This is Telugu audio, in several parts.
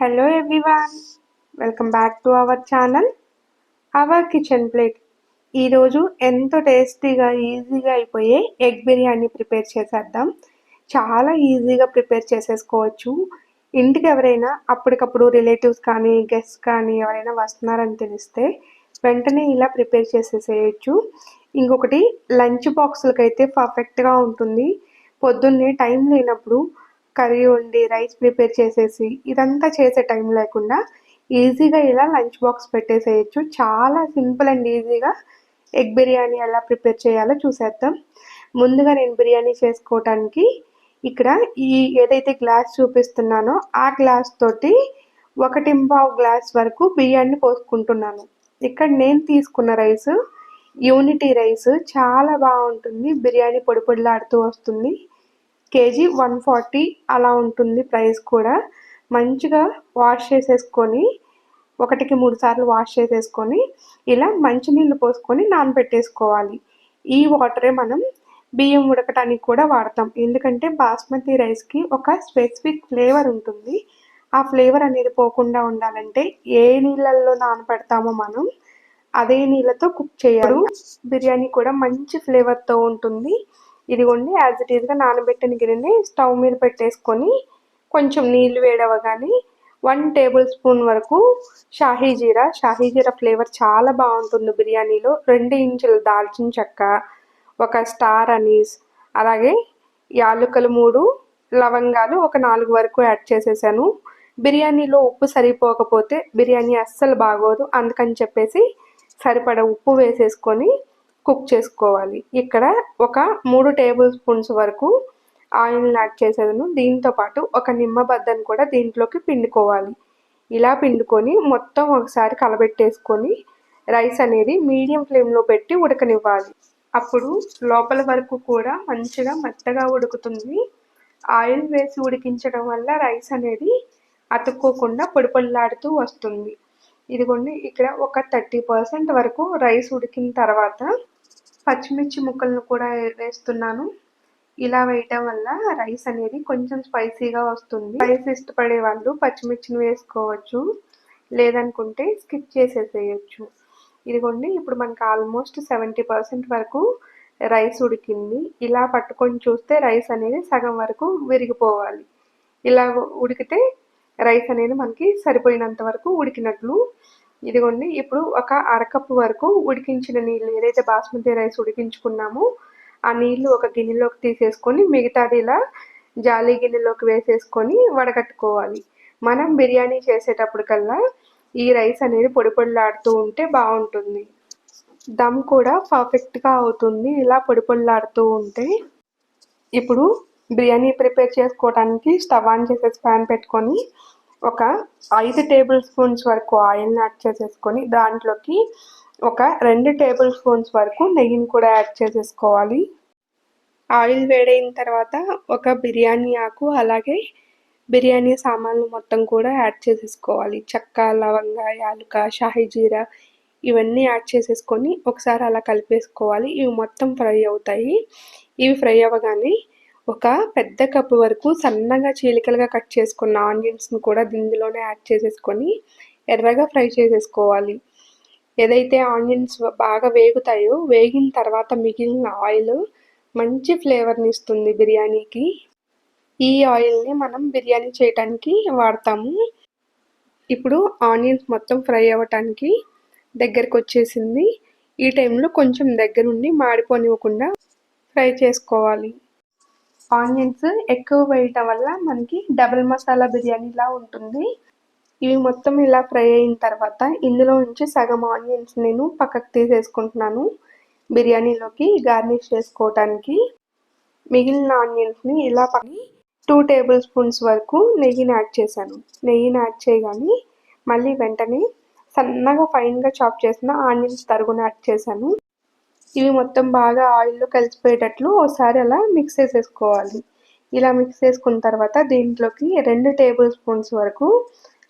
Hello everyone welcome back to our channel our kitchen plate ఈరోజు ఎంతో టేస్టీగా ఈజీగా అయిపోయే ఎగ్ బిర్యానీ ప్రిపేర్ చేసేద్దాం. చాలా ఈజీగా ప్రిపేర్ చేసేసుకోవచ్చు. ఇంటికి ఎవరైనా అప్పటికప్పుడు రిలేటివ్స్ కానీ గెస్ట్ కానీ ఎవరైనా వస్తున్నారని తెలిస్తే వెంటనే ఇలా ప్రిపేర్ చేసేసేయచ్చు. ఇంకొకటి లంచ్ బాక్సులకి అయితే పర్ఫెక్ట్గా ఉంటుంది. పొద్దున్నే టైం లేనప్పుడు కర్రీ వండి రైస్ ప్రిపేర్ చేసేసి ఇదంతా చేసే టైం లేకుండా ఈజీగా ఇలా లంచ్ బాక్స్ పెట్టేసేయచ్చు. చాలా సింపుల్ అండ్ ఈజీగా ఎగ్ బిర్యానీ ఎలా ప్రిపేర్ చేయాలో చూసేద్దాం. ముందుగా నేను బిర్యానీ చేసుకోవటానికి ఇక్కడ ఈ ఏదైతే గ్లాస్ చూపిస్తున్నానో ఆ గ్లాస్ తోటి ఒకటి పావు గ్లాస్ వరకు బియ్యాన్ని పోసుకుంటున్నాను ఇక్కడ నేను తీసుకున్న రైస్ యూనిటీ రైస్ చాలా బాగుంటుంది. బిర్యానీ పొడి పొడిలాడుతూ వస్తుంది. కేజీ వన్ ఫార్టీ అలా ఉంటుంది ప్రైస్ కూడా. మంచిగా వాష్ చేసేసుకొని ఒకటికి మూడు సార్లు వాష్ చేసేసుకొని ఇలా మంచినీళ్ళు పోసుకొని నానబెట్టేసుకోవాలి. ఈ వాటరే మనం బియ్యం ఉడకటానికి కూడా వాడతాం. ఎందుకంటే బాస్మతి రైస్కి ఒక స్పెసిఫిక్ ఫ్లేవర్ ఉంటుంది. ఆ ఫ్లేవర్ అనేది పోకుండా ఉండాలంటే ఏ నీళ్ళల్లో నానబెడతామో మనం అదే నీళ్ళతో కుక్ చేయాలి. బిర్యానీ కూడా మంచి ఫ్లేవర్తో ఉంటుంది. ఇదిగోండి యాజ్ ఇట్ ఈస్గా నానబెట్టిన గిన్నెని స్టవ్ మీద పెట్టేసుకొని కొంచెం నీళ్ళు వేడవగానే వన్ టేబుల్ స్పూన్ వరకు షాహీ జీరా. షాహీ జీరా ఫ్లేవర్ చాలా బాగుంటుంది బిర్యానీలో. రెండు ఇంచుల దాల్చిన చెక్క ఒక స్టార్ అనీస్ అలాగే యాలుకలు మూడు లవంగాలు ఒక నాలుగు వరకు యాడ్ చేసేసాను. బిర్యానీలో ఉప్పు సరిపోకపోతే బిర్యానీ అస్సలు బాగోదు. అందుకని చెప్పేసి సరిపడ ఉప్పు వేసేసుకొని కుక్ చేసుకోవాలి. ఇక్కడ ఒక మూడు టేబుల్ స్పూన్స్ వరకు ఆయిల్ని యాడ్ చేసేదను. దీంతో పాటు ఒక నిమ్మ బద్దను కూడా దీంట్లోకి పిండుకోవాలి. ఇలా పిండుకొని మొత్తం ఒకసారి కలబెట్టేసుకొని రైస్ అనేది మీడియం ఫ్లేమ్లో పెట్టి ఉడకనివ్వాలి. అప్పుడు లోపల వరకు కూడా మంచిగా మెత్తగా ఉడుకుతుంది. ఆయిల్ వేసి ఉడికించడం వల్ల రైస్ అనేది అతుక్కోకుండా పొడి వస్తుంది. ఇదిగోండి ఇక్కడ ఒక థర్టీ పర్సెంట్ వరకు రైస్ ఉడికిన తర్వాత పచ్చిమిర్చి ముక్కలను కూడా వేస్తున్నాను. ఇలా వేయటం వల్ల రైస్ అనేది కొంచెం స్పైసీగా వస్తుంది. రైస్ ఇష్టపడే వాళ్ళు పచ్చిమిర్చిని వేసుకోవచ్చు లేదనుకుంటే స్కిప్ చేసేసేయచ్చు. ఇదిగోండి ఇప్పుడు మనకు ఆల్మోస్ట్ సెవెంటీ పర్సెంట్ వరకు రైస్ ఉడికింది. ఇలా పట్టుకొని చూస్తే రైస్ అనేది సగం వరకు విరిగిపోవాలి. ఇలా ఉడికితే రైస్ అనేది మనకి సరిపోయినంత వరకు ఉడికినట్లు ఇదిగోండి ఇప్పుడు ఒక అరకప్పు వరకు ఉడికించిన నీళ్ళు ఏదైతే బాస్మతి రైస్ ఉడికించుకున్నామో ఆ నీళ్ళు ఒక గిన్నెలోకి తీసేసుకొని మిగతాది ఇలా జాలి గిన్నెలోకి వేసేసుకొని వడగట్టుకోవాలి. మనం బిర్యానీ చేసేటప్పుడు కల్లా ఈ రైస్ అనేది పొడి పొడిలాడుతూ ఉంటే బాగుంటుంది. దమ్ కూడా పర్ఫెక్ట్గా అవుతుంది ఇలా పొడి పొడిలాడుతూ ఉంటే. ఇప్పుడు బిర్యానీ ప్రిపేర్ చేసుకోవడానికి స్టవ్ ఆన్ చేసేసి ప్యాన్ పెట్టుకొని ఒక ఐదు టేబుల్ స్పూన్స్ వరకు ఆయిల్ని యాడ్ చేసేసుకొని దాంట్లోకి ఒక రెండు టేబుల్ స్పూన్స్ వరకు నెయ్యిని కూడా యాడ్ చేసేసుకోవాలి. ఆయిల్ వేడైన తర్వాత ఒక బిర్యానీ ఆకు అలాగే బిర్యానీ సామాన్లు మొత్తం కూడా యాడ్ చేసేసుకోవాలి. చెక్క లవంగ యాలుక షాహీ జీరా ఇవన్నీ యాడ్ చేసేసుకొని ఒకసారి అలా కలిపేసుకోవాలి. ఇవి మొత్తం ఫ్రై అవుతాయి. ఇవి ఫ్రై అవ్వగానే ఒక పెద్ద కప్పు వరకు సన్నగా చీలికలుగా కట్ చేసుకున్న ఆనియన్స్ను కూడా దీనిలోనే యాడ్ చేసేసుకొని ఎర్రగా ఫ్రై చేసేసుకోవాలి. ఏదైతే ఆనియన్స్ బాగా వేగుతాయో వేగిన తర్వాత మిగిలిన ఆయిల్ మంచి ఫ్లేవర్ని ఇస్తుంది బిర్యానీకి. ఈ ఆయిల్ని మనం బిర్యానీ చేయటానికి వాడతాము. ఇప్పుడు ఆనియన్స్ మొత్తం ఫ్రై అవ్వటానికి దగ్గరకు వచ్చేసింది. ఈ టైంలో కొంచెం దగ్గరుండి మాడిపోనివ్వకుండా ఫ్రై చేసుకోవాలి. ఆనియన్స్ ఎక్కువ వేయటం వల్ల మనకి డబుల్ మసాలా బిర్యానీలా ఉంటుంది. ఇవి మొత్తం ఇలా ఫ్రై అయిన తర్వాత ఇందులో నుంచి సగం ఆనియన్స్ నేను పక్కకు తీసేసుకుంటున్నాను బిర్యానీలోకి గార్నిష్ చేసుకోవటానికి. మిగిలిన ఆనియన్స్ని ఇలా పని టూ టేబుల్ స్పూన్స్ వరకు నెయ్యిని యాడ్ చేశాను. నెయ్యిని యాడ్ చేయగానే మళ్ళీ వెంటనే సన్నగా ఫైన్గా చాప్ చేసిన ఆనియన్స్ తరుగును యాడ్ చేశాను. ఇవి మొత్తం బాగా ఆయిల్లో కలిసిపోయేటట్లు ఒకసారి అలా మిక్స్ చేసేసుకోవాలి. ఇలా మిక్స్ చేసుకున్న తర్వాత దీంట్లోకి రెండు టేబుల్ స్పూన్స్ వరకు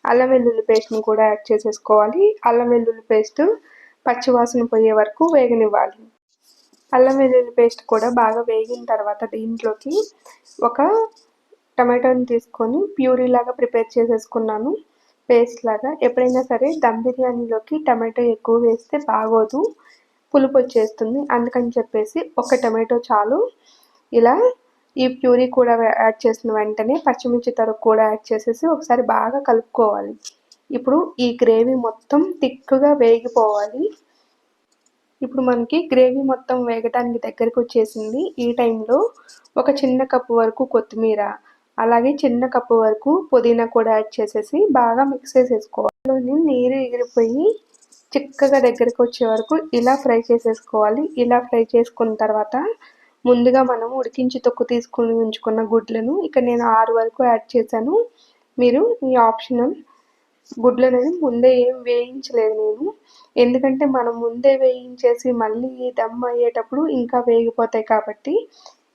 అల్లం వెల్లుల్లి పేస్ట్ని కూడా యాడ్ చేసేసుకోవాలి. అల్లం వెల్లుల్లి పేస్ట్ పచ్చివాసన పోయే వరకు వేగనివ్వాలి. అల్లం వెల్లుల్లి పేస్ట్ కూడా బాగా వేగిన తర్వాత దీంట్లోకి ఒక టమాటోని తీసుకొని ప్యూరీ లాగా ప్రిపేర్ చేసేసుకున్నాను. పేస్ట్ లాగా. ఎప్పుడైనా సరే దమ్ బిర్యానీలోకి టమాటో ఎక్కువ వేస్తే బాగోదు. పులుపు వచ్చేస్తుంది అందుకని చెప్పేసి ఒక టమాటో చాలు. ఇలా ఈ ప్యూరీ కూడా యాడ్ చేసిన వెంటనే పచ్చిమిర్చి తరుగు కూడా యాడ్ చేసేసి ఒకసారి బాగా కలుపుకోవాలి. ఇప్పుడు ఈ గ్రేవీ మొత్తం తిక్కుగా వేగిపోవాలి. ఇప్పుడు మనకి గ్రేవీ మొత్తం వేగటానికి దగ్గరకు వచ్చేసింది. ఈ టైంలో ఒక చిన్న కప్పు వరకు కొత్తిమీర అలాగే చిన్న కప్పు వరకు పుదీనా కూడా యాడ్ చేసేసి బాగా మిక్స్ చేసేసుకోవాలి. నీరు ఎగిరిపోయి చిక్కగా దగ్గరికి వచ్చే వరకు ఇలా ఫ్రై చేసేసుకోవాలి. ఇలా ఫ్రై చేసుకున్న తర్వాత ముందుగా మనం ఉడికించి తొక్కు తీసుకుని ఉంచుకున్న గుడ్లను ఇక్కడ నేను ఆరు వరకు యాడ్ చేశాను. మీరు ఈ ఆప్షనల్ గుడ్లను ముందే ఏం వేయించలేదు నేను. ఎందుకంటే మనం ముందే వేయించేసి మళ్ళీ దమ్ అయ్యేటప్పుడు ఇంకా వేగిపోతాయి కాబట్టి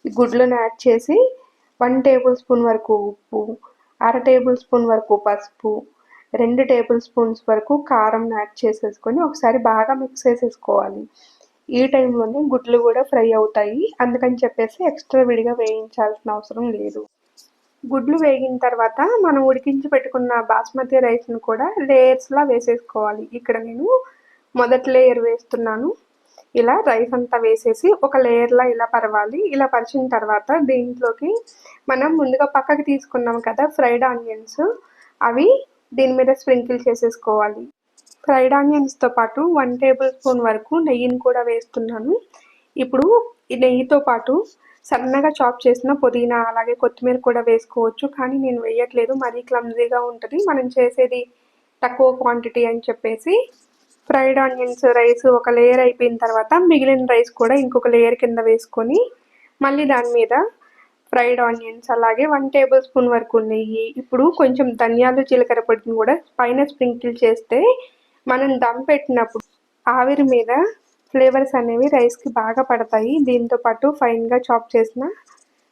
గుడ్లను యాడ్ చేసి వన్ టేబుల్ స్పూన్ వరకు ఉప్పు అర టేబుల్ స్పూన్ వరకు పసుపు రెండు టేబుల్ స్పూన్స్ వరకు కారం యాడ్ చేసేసుకొని ఒకసారి బాగా మిక్స్ చేసేసుకోవాలి. ఈ టైంలోనే గుడ్లు కూడా ఫ్రై అవుతాయి. అందుకని చెప్పేసి ఎక్స్ట్రా విడిగా వేయించాల్సిన అవసరం లేదు. గుడ్లు వేగిన తర్వాత మనం ఉడికించి పెట్టుకున్న బాస్మతి రైస్ను కూడా లేయర్స్లా వేసేసుకోవాలి. ఇక్కడ నేను మొదటి లేయర్ వేస్తున్నాను. ఇలా రైస్ అంతా వేసేసి ఒక లేయర్లా ఇలా పరవాలి. ఇలా పరిచిన తర్వాత దీంట్లోకి మనం ముందుగా పక్కకి తీసుకున్నాం కదా ఫ్రైడ్ ఆనియన్స్ అవి దీని మీద స్ప్రింకిల్ చేసేసుకోవాలి. ఫ్రైడ్ ఆనియన్స్తో పాటు వన్ టేబుల్ స్పూన్ వరకు నెయ్యిని కూడా వేస్తున్నాను. ఇప్పుడు ఈ నెయ్యితో పాటు సన్నగా చాప్ చేసిన పుదీనా అలాగే కొత్తిమీర కూడా వేసుకోవచ్చు. కానీ నేను వేయట్లేదు. మరీ క్లమ్జీగా ఉంటుంది. మనం చేసేది తక్కువ క్వాంటిటీ అని చెప్పేసి ఫ్రైడ్ ఆనియన్స్ రైస్ ఒక లేయర్ అయిపోయిన తర్వాత మిగిలిన రైస్ కూడా ఇంకొక లేయర్ కింద వేసుకొని మళ్ళీ దాని మీద ఫ్రైడ్ ఆనియన్స్ అలాగే వన్ టేబుల్ స్పూన్ వరకు నెయ్యి. ఇప్పుడు కొంచెం ధనియాలు జీలకర్ర పొడిని కూడా పైన స్ప్రింకిల్ చేస్తే మనం దమ్ పెట్టినప్పుడు ఆవిరి మీద ఫ్లేవర్స్ అనేవి రైస్కి బాగా పడతాయి. దీంతో పాటు ఫైన్గా చాప్ చేసిన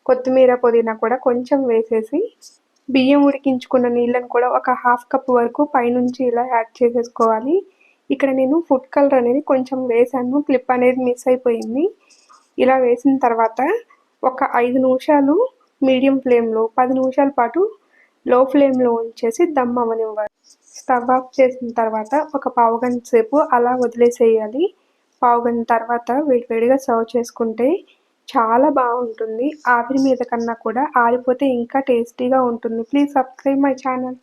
కొత్తిమీర పుదీనా కూడా కొంచెం వేసేసి బియ్యం ఉడికించుకున్న నీళ్ళని కూడా ఒక హాఫ్ కప్ వరకు పైనుంచి ఇలా యాడ్ చేసేసుకోవాలి. ఇక్కడ నేను ఫుడ్ కలర్ అనేది కొంచెం వేసాను. క్లిప్ అనేది మిస్ అయిపోయింది. ఇలా వేసిన తర్వాత ఒక ఐదు నిమిషాలు మీడియం ఫ్లేమ్లో పది నిమిషాల పాటు లో ఫ్లేమ్లో ఉంచేసి దమ్ అవ్వనివ్వాలి. స్టవ్ ఆఫ్ చేసిన తర్వాత ఒక పావు గంట సేపు అలా వదిలేసేయాలి. పావు గంట తర్వాత వేడివేడిగా సర్వ్ చేసుకుంటే చాలా బాగుంటుంది. ఆవిరి మీద కన్నా కూడా ఆరిపోతే ఇంకా టేస్టీగా ఉంటుంది. Please subscribe my channel.